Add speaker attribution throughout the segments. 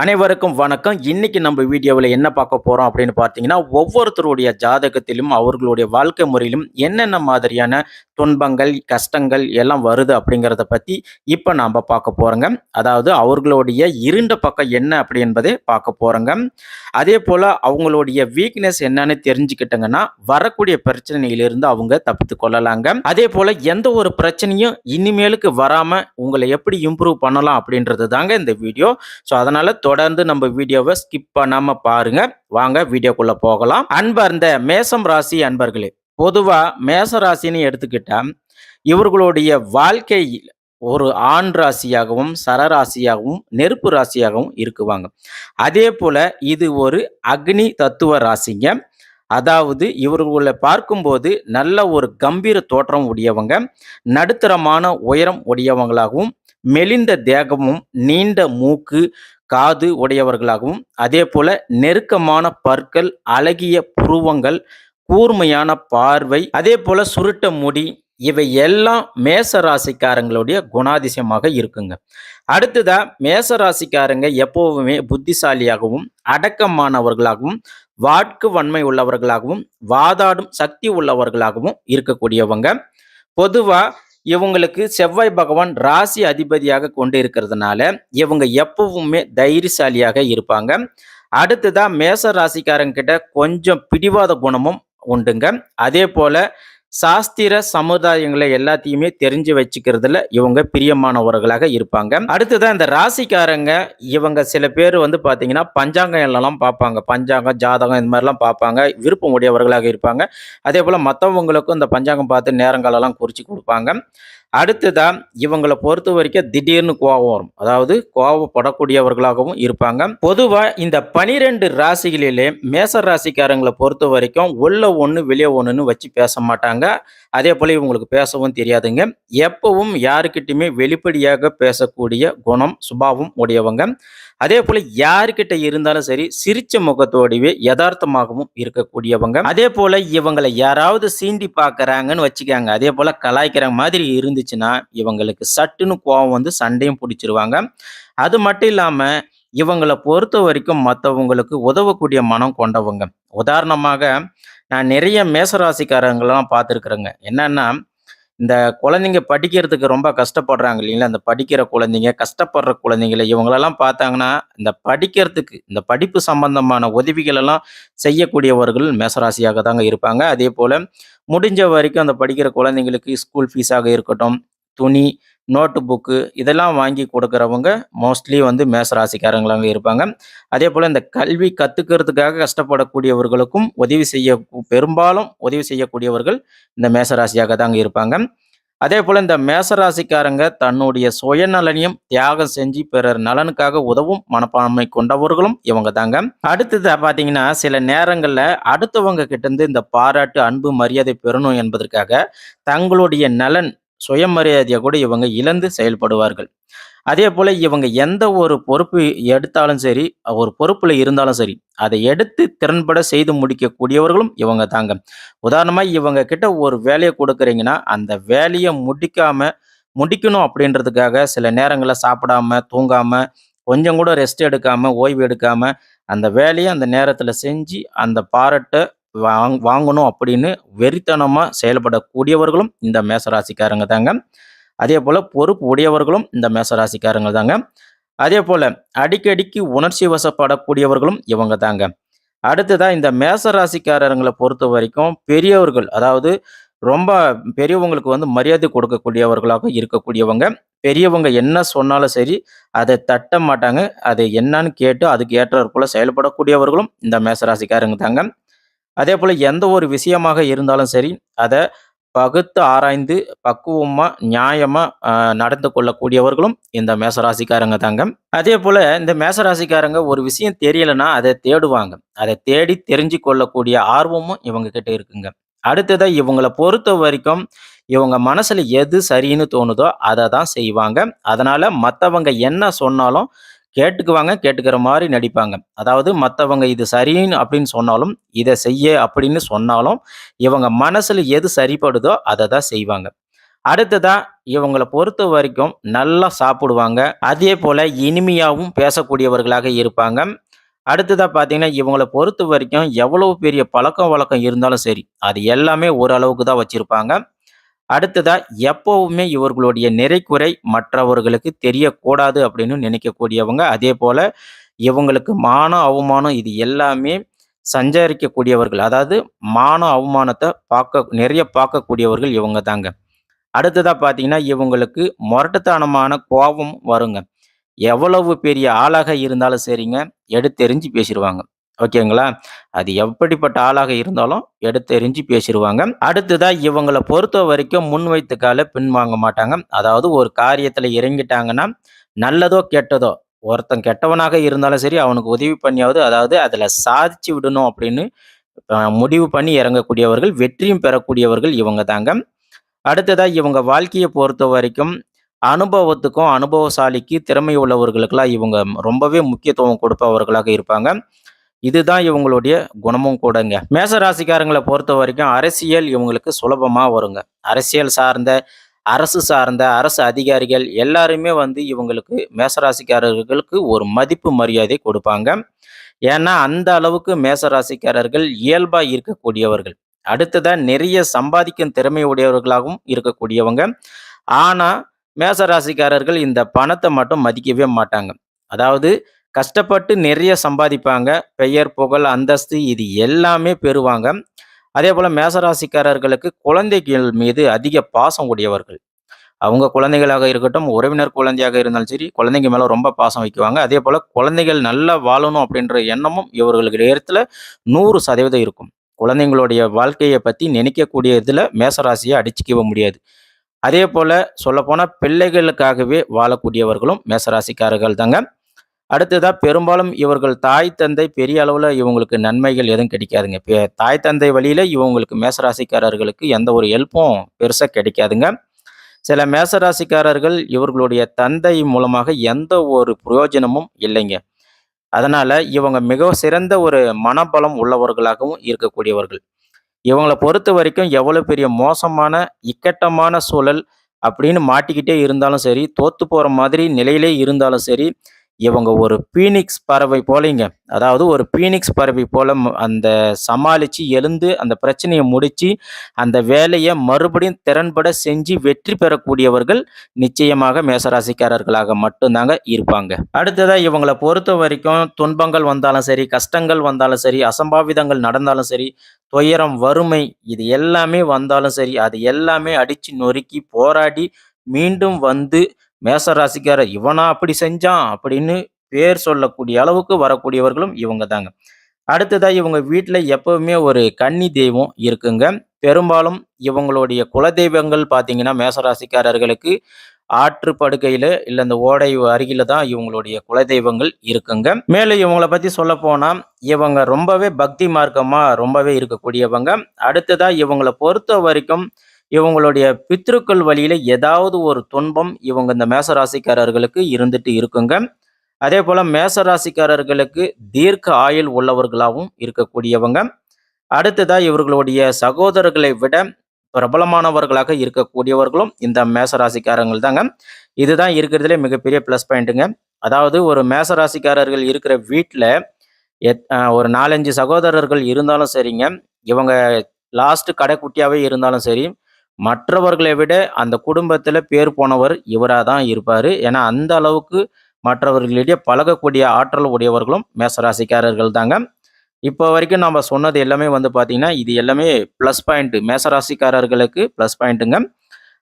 Speaker 1: அனைவருக்கும் வணக்கம். இன்னைக்கு நம்ம வீடியோவில் என்ன பார்க்க போறோம் அப்படின்னு பார்த்தீங்கன்னா, ஒவ்வொருத்தருடைய ஜாதகத்திலும், அவர்களுடைய வாழ்க்கை முறையிலும் என்னென்ன மாதிரியான துன்பங்கள், கஷ்டங்கள் எல்லாம் வருது அப்படிங்கிறத பத்தி இப்ப நாம பார்க்க போறோங்க. அதாவது அவர்களுடைய இருண்ட பக்கம் என்ன அப்படி என்பதை பார்க்க போறோங்க. அதேபோல அவங்களுடைய வீக்னஸ் என்னன்னு தெரிஞ்சுக்கிட்டங்கன்னா, வரக்கூடிய பிரச்சனையிலிருந்து அவங்க தப்பித்து கொள்ளலாங்க. அதே போல் எந்த ஒரு பிரச்சனையும் இனிமேலுக்கு வராம உங்களை எப்படி இம்ப்ரூவ் பண்ணலாம் அப்படின்றது தாங்க இந்த வீடியோ. ஸோ அதனால தொடர்ந்து நம்ம வீடியோவை ஸ்கிப் பண்ணாம பாருங்க. வாங்க வீடியோக்குள்ள போகலாம். அன்பர்ந்த மேசம் ராசி அன்பர்களே, பொதுவா மேச ராசின்னு எடுத்துக்கிட்டா, இவர்களுடைய வாழ்க்கையில் ஒரு ஆண் ராசியாகவும், சரராசியாகவும், நெருப்பு ராசியாகவும் இருக்குவாங்க. அதே போல இது ஒரு அக்னி தத்துவ ராசிங்க. அதாவது இவர்களை பார்க்கும்போது நல்ல ஒரு கம்பீர தோற்றம் உடையவங்க. நடுத்தரமான உயரம் உடையவங்களாகவும், மெலிந்த தேகமும், நீண்ட மூக்கு, காது உடையவர்களாகவும், அதே போல நெருக்கமான பற்கள், அழகிய புருவங்கள், கூர்மையான பார்வை, அதே போல சுருட்ட முடி இவை எல்லாம் மேச ராசிக்காரங்களுடைய குணாதிசயமாக இருக்குங்க. அடுத்ததா மேச ராசிக்காரங்க எப்போவுமே புத்திசாலியாகவும், அடக்கமானவர்களாகவும், வாட்கு வன்மை உள்ளவர்களாகவும், வாதாடும் சக்தி உள்ளவர்களாகவும் இருக்கக்கூடியவங்க. பொதுவாக இவங்களுக்கு செவ்வாய் பகவான் ராசி அதிபதியாக கொண்டு இருக்கிறதுனால, இவங்க எப்பவுமே தைரியசாலியாக இருப்பாங்க. அடுத்ததா மேச ராசிக்காரங்கிட்ட கொஞ்சம் பிடிவாத குணமும் உண்டுங்க. அதே போல் சாஸ்திர சமுதாயங்களை எல்லாத்தையுமே தெரிஞ்சு வச்சுக்கிறதுல இவங்க பிரியமானவர்களாக இருப்பாங்க. அடுத்ததா இந்த ராசிக்காரங்க இவங்க சில பேர் வந்து பார்த்தீங்கன்னா, பஞ்சாங்கம் எல்லாம் பார்ப்பாங்க. பஞ்சாங்கம், ஜாதகம் இந்த மாதிரிலாம் பார்ப்பாங்க. விருப்பம் உடையவர்களாக இருப்பாங்க. அதேபோல மற்றவங்களுக்கும் இந்த பஞ்சாங்கம் பார்த்து நேரங்களெல்லாம் குறித்து கொடுப்பாங்க அடுத்ததாக இவங்களை பொறுத்த வரைக்கும் திடீர்னு கோவம் வரும். அதாவது கோபப்படக்கூடியவர்களாகவும் இருப்பாங்க. பொதுவா இந்த 12 ராசிகளிலே மேச ராசிக்காரங்களை பொறுத்த வரைக்கும் உள்ள ஒன்று வெளியே ஒன்றுன்னு வச்சு பேச மாட்டாங்க. அதே போல் இவங்களுக்கு பேசவும் தெரியாதுங்க. எப்பவும் யாருக்கிட்டையுமே வெளிப்படையாக பேசக்கூடிய குணம், சுபாவம் உடையவங்க. அதே போல யாருக்கிட்ட இருந்தாலும் சரி, சிரிச்ச முகத்தோடவே யதார்த்தமாகவும் இருக்கக்கூடியவங்க. அதே போல இவங்களை யாராவது சீண்டி பார்க்குறாங்கன்னு அதே போல கலாய்க்கிற மாதிரி இருந்துச்சுன்னா, இவங்களுக்கு சட்டுன்னு கோவம் வந்து சண்டையும் பிடிச்சிருவாங்க அது மட்டும் இல்லாம, பொறுத்த வரைக்கும் மற்றவங்களுக்கு உதவக்கூடிய மனம் கொண்டவங்க. உதாரணமாக, நான் நிறைய மேச பார்த்துருக்குறேங்க என்னன்னா, இந்த குழந்தைங்க படிக்கிறதுக்கு ரொம்ப கஷ்டப்படுறாங்க இல்லைங்களா? அந்த படிக்கிற குழந்தைங்க, கஷ்டப்படுற குழந்தைங்கள இவங்களெல்லாம் பார்த்தாங்கன்னா, இந்த படிக்கிறதுக்கு, இந்த படிப்பு சம்பந்தமான உதவிகள் எல்லாம் செய்யக்கூடியவர்கள் மேசராசியாக தாங்க இருப்பாங்க. அதே போல் முடிஞ்ச வரைக்கும் அந்த படிக்கிற குழந்தைங்களுக்கு ஸ்கூல் ஃபீஸாக இருக்கட்டும், துணி, நோட்டு புக்கு இதெல்லாம் வாங்கி கொடுக்குறவங்க மோஸ்ட்லி வந்து மேச ராசிக்காரங்களாக இருப்பாங்க. அதேபோல இந்த கல்வி கற்றுக்கிறதுக்காக கஷ்டப்படக்கூடியவர்களுக்கும் உதவி செய்ய பெரும்பாலும் உதவி செய்யக்கூடியவர்கள் இந்த மேச ராசியாக தாங்க இருப்பாங்க. அதே போல் இந்த மேச ராசிக்காரங்க தன்னுடைய சுயநலனையும் தியாகம் செஞ்சு பிறர் நலனுக்காக உதவும் மனப்பான்மை கொண்டவர்களும் இவங்க தாங்க. அடுத்தது பார்த்தீங்கன்னா, சில நேரங்களில் அடுத்தவங்க கிட்டேருந்து இந்த பாராட்டு, அன்பு, மரியாதை பெறணும் என்பதற்காக தங்களுடைய நலன், சுயமரியாதையை கூட இவங்க இழந்து செயல்படுவார்கள். அதே போல் இவங்க எந்த ஒரு பொறுப்பு எடுத்தாலும் சரி, ஒரு பொறுப்பில் இருந்தாலும் சரி, அதை எடுத்து திறன்பட செய்து முடிக்கக்கூடியவர்களும் இவங்க தாங்க. உதாரணமாக இவங்க கிட்ட ஒரு வேலையை கொடுக்குறீங்கன்னா அந்த வேலையை முடிக்காமல் முடிக்கணும் அப்படின்றதுக்காக சில நேரங்களில் சாப்பிடாம, தூங்காமல் கொஞ்சம் கூட ரெஸ்ட் எடுக்காமல் ஓய்வு எடுக்காமல் அந்த வேலையை அந்த நேரத்தில் செஞ்சு, அந்த பாராட்டை வாங் வாங்கணும் அப்படின்னு வெறித்தனமாக செயல்படக்கூடியவர்களும் இந்த மேசராசிக்காரங்க ராசிக்காரங்க தாங்க. அதேபோல பொறுப்பு உடையவர்களும் இந்த மேசராசிக்காரங்க ராசிக்காரங்க தாங்க. அதேபோல அடிக்கடிக்கு உணர்ச்சி வசப்படக்கூடியவர்களும் இவங்க தாங்க. அடுத்ததாக இந்த மேசராசிக்காரங்களை பொறுத்த வரைக்கும் பெரியவர்கள், அதாவது ரொம்ப பெரியவங்களுக்கு வந்து மரியாதை கொடுக்கக்கூடியவர்களாக இருக்கக்கூடியவங்க. பெரியவங்க என்ன சொன்னாலும் சரி, அதை தட்ட மாட்டாங்க. அது என்னன்னு கேட்டு அதுக்கு ஏற்றாற்போல் செயல்படக்கூடியவர்களும் இந்த மேசராசிக்காரங்க ராசிக்காரங்க அதே போல் எந்த ஒரு விஷயமாக இருந்தாலும் சரி, அதை பகுத்து ஆராய்ந்து பக்குவமாக நியாயமாக நடந்து கொள்ளக்கூடியவர்களும் இந்த மேசராசிக்காரங்க ராசிக்காரங்க தாங்க. அதேபோல இந்த மேசராசிக்காரங்க ஒரு விஷயம் தெரியலன்னா, அதை தேடுவாங்க. அதை தேடி தெரிஞ்சு கொள்ளக்கூடிய ஆர்வமும் இவங்க கிட்ட இருக்குங்க. இவங்களை பொறுத்த வரைக்கும் இவங்க மனசில் எது சரின்னு தோணுதோ, அதை தான் செய்வாங்க. அதனால் மற்றவங்க என்ன சொன்னாலும் கேட்டுக்குவாங்க. கேட்டுக்கிற மாதிரி நடிப்பாங்க. அதாவது மற்றவங்க இது சரின்னு அப்படின்னு சொன்னாலும், இதை செய்ய அப்படின்னு சொன்னாலும், இவங்க மனசில் எது சரிப்படுதோ அதை தான் செய்வாங்க. அடுத்ததா இவங்களை பொறுத்த வரைக்கும் நல்லா சாப்பிடுவாங்க. அதே போல் இனிமையாகவும் பேசக்கூடியவர்களாக இருப்பாங்க. அடுத்ததா பார்த்தீங்கன்னா, இவங்கள பொறுத்த வரைக்கும் எவ்வளவு பெரிய பழக்கம்-வழக்கம் இருந்தாலும் சரி, அது எல்லாமே ஓரளவுக்கு தான் வச்சுருப்பாங்க அடுத்ததா எப்பவுமே இவர்களுடைய நிறைக்குறை மற்றவர்களுக்கு தெரியக்கூடாது அப்படின்னு நினைக்கக்கூடியவங்க. அதே போல இவங்களுக்கு மானம், அவமானம் இது எல்லாமே சஞ்சரிக்கக்கூடியவர்கள். அதாவது மான அவமானத்தை பார்க்க நிறைய பார்க்கக்கூடியவர்கள் இவங்க தாங்க. அடுத்ததா பார்த்தீங்கன்னா, இவங்களுக்கு முரட்டுத்தனமான கோபம் வருங்க. எவ்வளவு பெரிய ஆளாக இருந்தாலும் சரிங்க, எடுத்தெறிஞ்சு பேசிடுவாங்க ஓகேங்களா? அது எப்படிப்பட்ட ஆளாக இருந்தாலும் எடுத்து எரிஞ்சு பேசிடுவாங்க அடுத்ததாக இவங்களை பொறுத்த வரைக்கும் முன்வைத்துக்கால பின்வாங்க மாட்டாங்க. அதாவது ஒரு காரியத்தில் இறங்கிட்டாங்கன்னா, நல்லதோ, கெட்டதோ ஒருத்தன் கெட்டவனாக இருந்தாலும் சரி, அவனுக்கு உதவி பண்ணியாவது அதாவது அதில் சாதிச்சு விடணும் அப்படின்னு முடிவு பண்ணி இறங்கக்கூடியவர்கள், வெற்றியும் பெறக்கூடியவர்கள் இவங்க தாங்க. அடுத்ததாக இவங்க வாழ்க்கையை பொறுத்த வரைக்கும் அனுபவத்துக்கும், அனுபவசாலிக்கு, திறமை உள்ளவர்களுக்கெல்லாம் இவங்க ரொம்பவே முக்கியத்துவம் கொடுப்பவர்களாக இருப்பாங்க. இதுதான் இவங்களுடைய குணமும் கூடங்க. மேச ராசிக்காரங்களை பொறுத்த வரைக்கும் அரசியல் இவங்களுக்கு சுலபமாக வருங்க. அரசியல் சார்ந்த, அரசு சார்ந்த, அரசு அதிகாரிகள் எல்லாருமே வந்து இவங்களுக்கு மேச ராசிக்காரர்களுக்கு ஒரு மதிப்பு, மரியாதை கொடுப்பாங்க. ஏன்னா, அந்த அளவுக்கு மேச ராசிக்காரர்கள் இருக்கக்கூடியவர்கள். அடுத்ததாக நிறைய சம்பாதிக்கும் திறமை உடையவர்களாகவும் இருக்கக்கூடியவங்க. ஆனால் மேச ராசிக்காரர்கள் இந்த பணத்தை மட்டும் மதிக்கவே மாட்டாங்க. அதாவது கஷ்டப்பட்டு நிறைய சம்பாதிப்பாங்க. பெயர், புகழ், அந்தஸ்து இது எல்லாமே பெறுவாங்க. அதேபோல மேச ராசிக்காரர்களுக்கு குழந்தைகள் மீது அதிக பாசம் உடையவர்கள். அவங்க குழந்தைகளாக இருக்கட்டும், உறவினர் குழந்தையாக இருந்தாலும் சரி, குழந்தைங்க மேலே ரொம்ப பாசம் வைக்குவாங்க. அதே போல் குழந்தைகள் நல்லா வாழணும் அப்படின்ற எண்ணமும் இவர்களுடைய இடத்துல 100% இருக்கும். குழந்தைங்களுடைய வாழ்க்கையை பற்றி நினைக்கக்கூடிய இதில் மேச ராசிய அடிச்சுக்கவே முடியாது. அதேபோல சொல்லப்போனால் பிள்ளைகளுக்காகவே வாழக்கூடியவர்களும் மேச ராசிக்காரர்கள் தாங்க. அடுத்ததாக பெரும்பாலும் இவர்கள் தாய், தந்தை பெரிய அளவில் இவங்களுக்கு நன்மைகள் எதுவும் கிடைக்காதுங்க. தாய், தந்தை வழியில் இவங்களுக்கு மேச ராசிக்காரர்களுக்கு எந்த ஒரு ஹெல்ப்பும் பெருசாக கிடைக்காதுங்க. சில மேச ராசிக்காரர்கள் இவர்களுடைய தந்தை மூலமாக எந்த ஒரு பிரயோஜனமும் இல்லைங்க. அதனால் இவங்க மிக சிறந்த ஒரு மனபலம் உள்ளவர்களாகவும் இருக்கக்கூடியவர்கள். இவங்களை பொறுத்த வரைக்கும் எவ்வளோ பெரிய மோசமான, இக்கட்டமான சூழல் அப்படின்னு மாட்டிக்கிட்டே இருந்தாலும் சரி, தோத்து போகிற மாதிரி நிலையிலே இருந்தாலும் சரி, இவங்க ஒரு பீனிக்ஸ் பறவை போலங்க. அதாவது ஒரு பீனிக்ஸ் பறவை போல அந்த சமாளித்து எழுந்து அந்த பிரச்சனையை முடித்து அந்த வேலையை மறுபடியும் திறன்பட செஞ்சு வெற்றி பெறக்கூடியவர்கள் நிச்சயமாக மேசராசிக்காரர்களாக மட்டும்தாங்க இருப்பாங்க இருப்பாங்க. இவங்களை பொறுத்த வரைக்கும் துன்பங்கள் வந்தாலும் சரி, கஷ்டங்கள் வந்தாலும் சரி, அசம்பாவிதங்கள் நடந்தாலும் சரி, துயரம், வறுமை இது எல்லாமே வந்தாலும் சரி, அது எல்லாமே அடித்து நொறுக்கி போராடி மீண்டும் வந்து மேச ராசிக்காரர் இவனா அப்படி செஞ்சான் அப்படின்னு பேர் சொல்லக்கூடிய அளவுக்கு வரக்கூடியவர்களும் இவங்க தாங்க. அடுத்ததாக இவங்க வீட்டில் எப்பவுமே ஒரு கன்னி தெய்வம் இருக்குங்க. பெரும்பாலும் இவங்களுடைய குலதெய்வங்கள் பார்த்தீங்கன்னா, மேசராசிக்காரர்களுக்கு ஆற்று படுகையில் இல்லை இந்த ஓடை அருகில தான் இவங்களுடைய குலதெய்வங்கள் இருக்குங்க. மேலும் இவங்கள சொல்ல போனால் இவங்க ரொம்பவே பக்தி மார்க்கமாக ரொம்பவே இருக்கக்கூடியவங்க. அடுத்ததாக இவங்களை பொறுத்த வரைக்கும் இவங்களுடைய பித்ருக்கள் வழியில் ஏதாவது ஒரு துன்பம் இவங்க இந்த மேச ராசிக்காரர்களுக்கு இருந்துட்டு இருக்குங்க. அதேபோல மேச ராசிக்காரர்களுக்கு தீர்க்க ஆயுள் உள்ளவர்களாகவும் இருக்கக்கூடியவங்க. அடுத்ததாக இவர்களுடைய சகோதரர்களை விட பிரபலமானவர்களாக இருக்கக்கூடியவர்களும் இந்த மேசராசிக்காரங்கள் தாங்க. இதுதான் இருக்கிறதுலே மிகப்பெரிய ப்ளஸ் பாயிண்ட்டுங்க. அதாவது ஒரு மேச ராசிக்காரர்கள் இருக்கிற வீட்டில் எத் ஒரு 4, 5 சகோதரர்கள் இருந்தாலும் சரிங்க, இவங்க லாஸ்ட் கடைக்குட்டியாகவே இருந்தாலும் சரி, மற்றவர்களை விட அந்த குடும்பத்தில் பேர் போனவர் இவராக தான் இருப்பார் ஏன்னா, அந்த அளவுக்கு மற்றவர்களிடையே பழகக்கூடிய ஆற்றல் உடையவர்களும் மேசராசிக்காரர்கள் தாங்க. இப்போ வரைக்கும் நம்ம சொன்னது எல்லாமே வந்து பார்த்திங்கன்னா இது எல்லாமே ப்ளஸ் பாயிண்ட்டு மேச ராசிக்காரர்களுக்கு பாயிண்ட்டுங்க.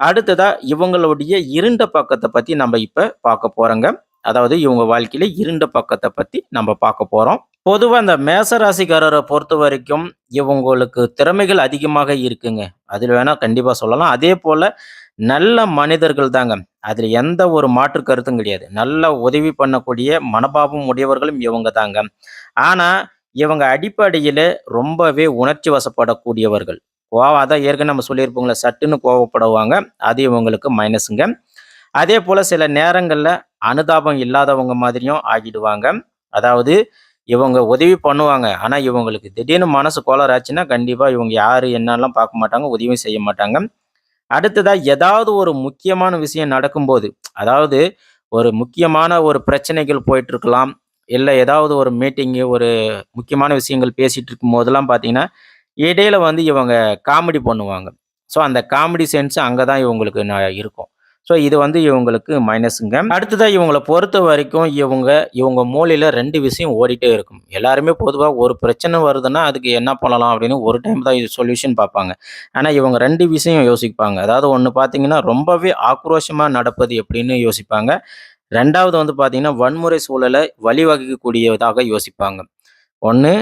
Speaker 1: அடுத்ததாக இவங்களுடைய இருண்ட பக்கத்தை பற்றி நம்ம இப்போ பார்க்க போகிறோங்க அதாவது இவங்க வாழ்க்கையில இருண்ட பக்கத்தை பற்றி நம்ம பார்க்க போகிறோம் பொதுவாக இந்த மேச பொறுத்த வரைக்கும் இவங்களுக்கு திறமைகள் அதிகமாக இருக்குங்க. அதில் வேணால் கண்டிப்பாக சொல்லலாம். அதே போல் நல்ல மனிதர்கள் தாங்க. அதில் எந்த ஒரு மாற்று கருத்தும் கிடையாது. நல்ல உதவி பண்ணக்கூடிய மனபாவம் உடையவர்களும் இவங்க தாங்க. ஆனால் இவங்க அடிப்படையில் ரொம்பவே உணர்ச்சி வசப்படக்கூடியவர்கள். கோவம் அதான் ஏற்கனவே நம்ம சொல்லியிருப்போங்களே சட்டுன்னு கோவப்படுவாங்க. அது இவங்களுக்கு மைனஸுங்க. அதே போல் சில நேரங்களில் அனுதாபம் இல்லாதவங்க மாதிரியும் ஆகிடுவாங்க. அதாவது இவங்க உதவி பண்ணுவாங்க. ஆனா, இவங்களுக்கு திடீர்னு மனசு கோளராச்சுன்னா கண்டிப்பாக கண்டிப்பா இவங்க யாரு என்னெல்லாம் பார்க்க மாட்டாங்க. உதவியும் செய்ய மாட்டாங்க. அடுத்ததா ஏதாவது ஒரு முக்கியமான விஷயம் நடக்கும்போது, அதாவது ஒரு முக்கியமான ஒரு பிரச்சனைகள் போயிட்டு இருக்கலாம். ஏதாவது ஒரு மீட்டிங்கு, ஒரு முக்கியமான விஷயங்கள் பேசிட்டு இருக்கும்போதெல்லாம் பார்த்தீங்கன்னா, இடையில வந்து இவங்க காமெடி பண்ணுவாங்க. ஸோ அந்த காமெடி சென்ஸ் அங்கே தான் இவங்களுக்கு ந இருக்கும். ஸோ இது வந்து இவங்களுக்கு மைனஸுங்க. அடுத்ததாக இவங்களை பொறுத்த வரைக்கும் இவங்க இவங்க மூலையில் ரெண்டு விஷயம் ஓடிட்டே இருக்கும். எல்லாருமே பொதுவாக ஒரு பிரச்சனை வருதுன்னா, அதுக்கு என்ன பண்ணலாம் அப்படின்னு ஒரு டைம் தான் இது சொல்யூஷன் பார்ப்பாங்க. ஆனால் இவங்க ரெண்டு விஷயம் யோசிப்பாங்க. அதாவது ஒன்று பார்த்தீங்கன்னா, ரொம்பவே ஆக்ரோஷமாக நடப்பது எப்படின்னு யோசிப்பாங்க. ரெண்டாவது வந்து பார்த்தீங்கன்னா, வன்முறை சூழலை வழிவகுக்கக்கூடியதாக யோசிப்பாங்க. ஒன்று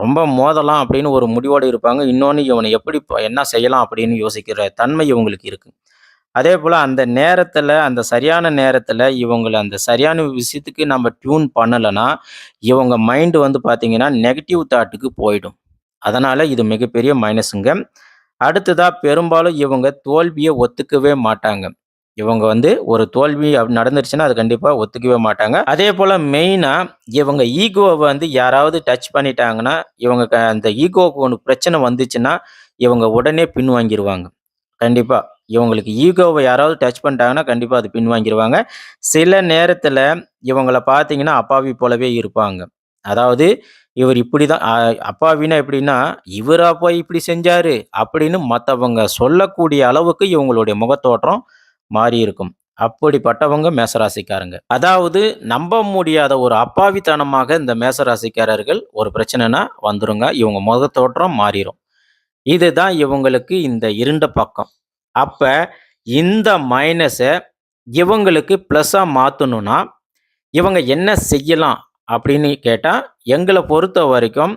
Speaker 1: ரொம்ப மோதலாம் அப்படின்னு ஒரு முடிவோடு இருப்பாங்க. இன்னொன்று இவனை எப்படி என்ன செய்யலாம் அப்படின்னு யோசிக்கிற தன்மை இவங்களுக்கு இருக்குது அதே போல் அந்த நேரத்தில் அந்த சரியான நேரத்தில் இவங்கள அந்த சரியான விஷயத்துக்கு நம்ம டியூன் பண்ணலைன்னா இவங்க மைண்டு வந்து பார்த்திங்கன்னா நெகட்டிவ் தாட்டுக்கு போயிடும். அதனால் இது மிகப்பெரிய மைனஸுங்க. அடுத்ததாக பெரும்பாலும் இவங்க தோல்வியை ஒத்துக்கவே மாட்டாங்க. இவங்க வந்து ஒரு தோல்வி நடந்துருச்சுன்னா, அது கண்டிப்பாக ஒத்துக்கவே மாட்டாங்க. அதே போல் மெயினாக இவங்க ஈகோவை வந்து யாராவது டச் பண்ணிட்டாங்கன்னா, இவங்க க அந்த ஈகோவுக்கு ஒன்று பிரச்சனை வந்துச்சுன்னா, இவங்க உடனே பின்வாங்கிருவாங்க. கண்டிப்பாக இவங்களுக்கு ஈகோவை யாராவது டச் பண்ணிட்டாங்கன்னா, கண்டிப்பாக அது பின்வாங்கிடுவாங்க சில நேரத்தில் இவங்களை பார்த்தீங்கன்னா, அப்பாவி போலவே இருப்பாங்க. அதாவது இவர் இப்படி தான் அப்பாவின்னா எப்படின்னா, இவராக போய் இப்படி செஞ்சாரு" அப்படின்னு மற்றவங்க சொல்லக்கூடிய அளவுக்கு இவங்களுடைய முகத்தோற்றம் மாறியிருக்கும். அப்படிப்பட்டவங்க மேசராசிக்காரங்க. அதாவது நம்ப முடியாத ஒரு அப்பாவித்தனமாக இந்த மேசராசிக்காரர்கள் ஒரு பிரச்சனைனா வந்துருங்க. இவங்க முகத்தோற்றம் மாறிடும் இதுதான் இவங்களுக்கு இந்த இருண்ட பக்கம். அப்போ இந்த மைனஸை இவங்களுக்கு ப்ளஸ்ஸாக மாற்றணுன்னா இவங்க என்ன செய்யலாம் அப்படின்னு கேட்டால் எங்களை பொறுத்த வரைக்கும்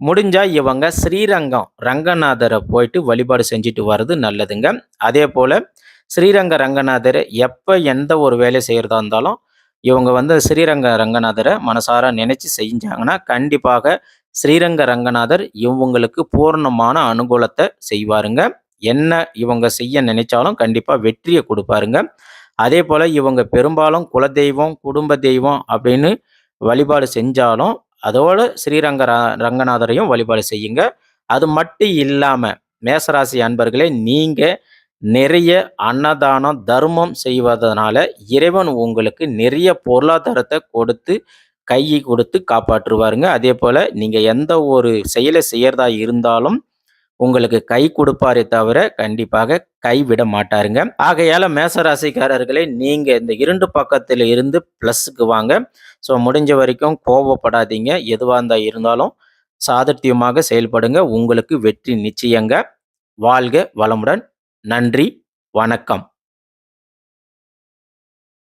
Speaker 1: முடிஞ்சால் இவங்க ஸ்ரீரங்கம் ரங்கநாதரை போயிட்டு வழிபாடு செஞ்சுட்டு வர்றது நல்லதுங்க. அதே போல் ஸ்ரீரங்க ரங்கநாதர் எப்போ எந்த ஒரு வேலை செய்கிறதா இருந்தாலும், இவங்க வந்து ஸ்ரீரங்க ரங்கநாதரை மனசார நினச்சி செஞ்சாங்கன்னா, கண்டிப்பாக ஸ்ரீரங்க ரங்கநாதர் இவங்களுக்கு பூர்ணமான அனுகூலத்தை செய்வாருங்க. என்ன இவங்க செய்ய நினைச்சாலும் கண்டிப்பா கொடுப்பாருங்க அதே போல் இவங்க பெரும்பாலும் குலதெய்வம், குடும்ப தெய்வம் அப்படின்னு வழிபாடு செஞ்சாலும், அதோட ஸ்ரீரங்க ரங்கநாதரையும் வழிபாடு செய்யுங்க. அது மட்டும் இல்லாம, மேசராசி அன்பர்களே நீங்க நிறைய அன்னதானம், தர்மம் செய்வதனால இறைவன் உங்களுக்கு நிறைய பொருளாதாரத்தை கொடுத்து, கையை கொடுத்து காப்பாற்றுவாருங்க. அதே போல் நீங்க எந்த ஒரு செயலை செய்யறதா இருந்தாலும், உங்களுக்கு கை கொடுப்பாரே தவிர, கண்டிப்பாக கைவிட மாட்டாருங்க. ஆகையால மேசராசிக்காரர்களே, நீங்க இந்த இரண்டு பக்கத்தில் இருந்து பிளஸ்ஸுக்கு வாங்க. ஸோ முடிஞ்ச வரைக்கும் கோபப்படாதீங்க எதுவாக இருந்தால் இருந்தாலும் சாதுர்த்தியமாக செயல்படுங்க. உங்களுக்கு வெற்றி நிச்சயங்க. வாழ்க வளமுடன். நன்றி, வணக்கம்.